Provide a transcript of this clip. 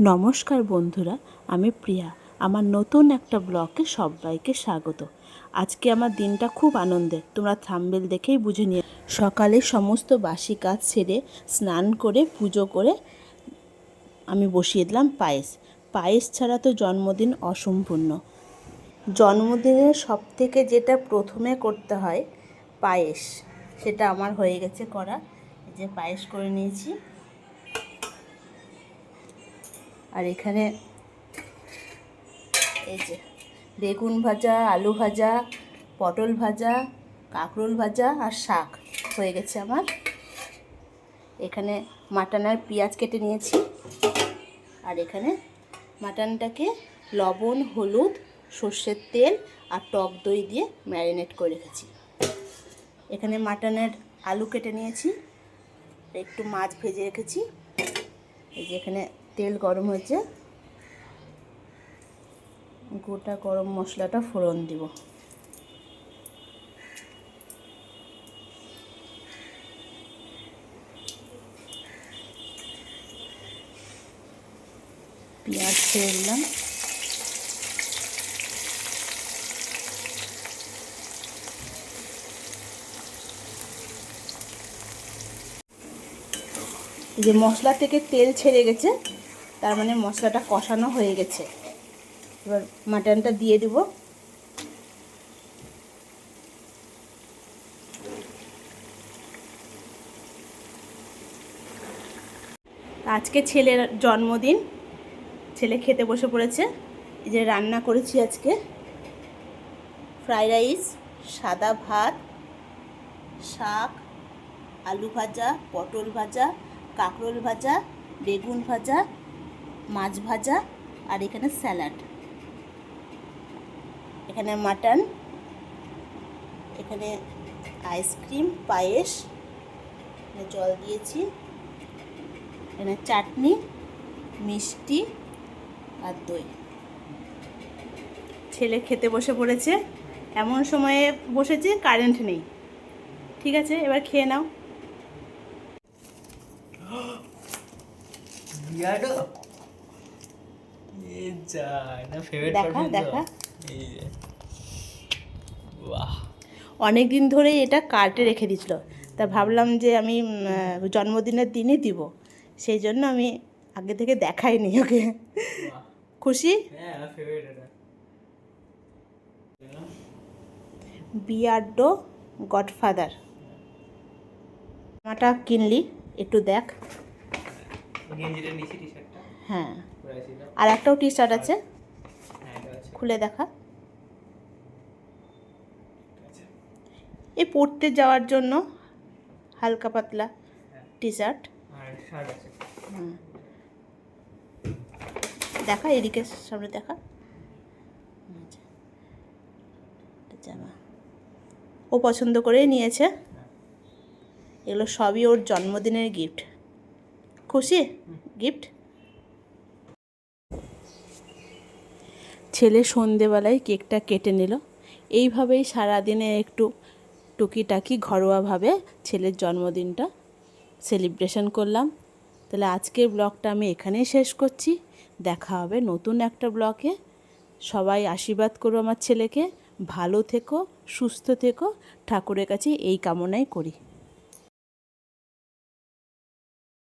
নমস্কার বন্ধুরা, আমি প্রিয়া। আমার নতুন একটা ব্লগে সবাইকে স্বাগত। আজকে আমার দিনটা খুব আনন্দের, তোমরা থাম্বেল দেখেই বুঝে নিয়ে সকালে সমস্ত বাসি কাজ সেরে স্নান করে, পুজো করে আমি বসিয়ে দিলাম পায়েস। পায়েস ছাড়া তো জন্মদিন অসম্পূর্ণ। জন্মদিনের সব থেকে যেটা প্রথমে করতে হয়, পায়েস। সেটা আমার হয়ে গেছে করা। যে পায়েস করে নিয়েছি। আর এখানে এই যে বেগুন ভাজা, আলু ভাজা, পটল ভাজা, কাঁকরোল ভাজা আর শাক হয়ে গেছে আমার। এখানে মাটন আর পেঁয়াজ কেটে নিয়েছি। আর এখানে মাটনটাকে লবণ, হলুদ, সর্ষের তেল আর টক দই দিয়ে ম্যারিনেট করে রেখেছি। এখানে মাটনের আলু কেটে নিয়েছি। একটু মাছ ভেজে রেখেছি। এই যে এখানে তেল গরম হয়েছে। গোটা গরম মশলাটা ফোড়ন দিব। পেঁয়াজ ছেড়ে দিলাম। যে মশলা থেকে তেল ছেড়ে গেছে তার মানে মশলাটা কষানো হয়ে গেছে। এবার মাটনটা দিয়ে দিব। আজকে ছেলের জন্মদিন। ছেলে খেতে বসে পড়েছে। এই যে রান্না করেছি আজকে। ফ্রাইড রাইস, সাদা ভাত, শাক, আলু ভাজা, পটল ভাজা, কাঁকরোল ভাজা, বেগুন ভাজা মাছ ভাজা আর এখানে স্যালাড। এখানে মাটন, এখানে আইসক্রিম, পায়েস, এখানে জল দিয়েছি, এখানে চাটনি, মিষ্টি আর দই। ছেলে খেতে বসে পড়েছে, এমন সময়ে বসেছে, কারেন্ট নেই। ঠিক আছে, এবার খেয়ে নাও। এ যা না ফেভারিট দেখা, দেখা। এই যে। বাহ। অনেক দিন ধরেই এটা কার্টে রেখে দিয়েছিল। তা ভাবলাম যে আমি জন্মদিনের দিনই দিব। সেই জন্য আমি আগে থেকে দেখাইনি ওকে। খুশি? হ্যাঁ বিয়ার্ডো গডফাদার। জামাটা কিনলি একটু দেখ। গেঞ্জিটা নিচে টি। শার্টটা হ্যাঁ। আর একটাও টি শার্ট আছে। হ্যাঁ খুলে দেখা। এই পড়তে যাওয়ার জন্য হালকা পাতলা হ্যাঁ টি শার্ট হুম। দেখা এদিকে সামনে দেখা। আচ্ছা। জামা। ও পছন্দ করেই নিয়েছে। এগুলো সবই ওর জন্মদিনের গিফট খুশি? গিফট ছেলে সন্ধেবেলায় কেকটা কেটে নিল। এইভাবেই সারাদিনে একটু টুকিটাকি ঘরোয়াভাবে ছেলের জন্মদিনটা সেলিব্রেশন করলাম। তাহলে আজকের ব্লগটা আমি এখানেই শেষ করছি। দেখা হবে নতুন একটা ব্লগে। সবাই আশীর্বাদ করো আমার ছেলেকে। ভালো থেকো, সুস্থ থেকো। ঠাকুরের কাছে এই কামনাই করি।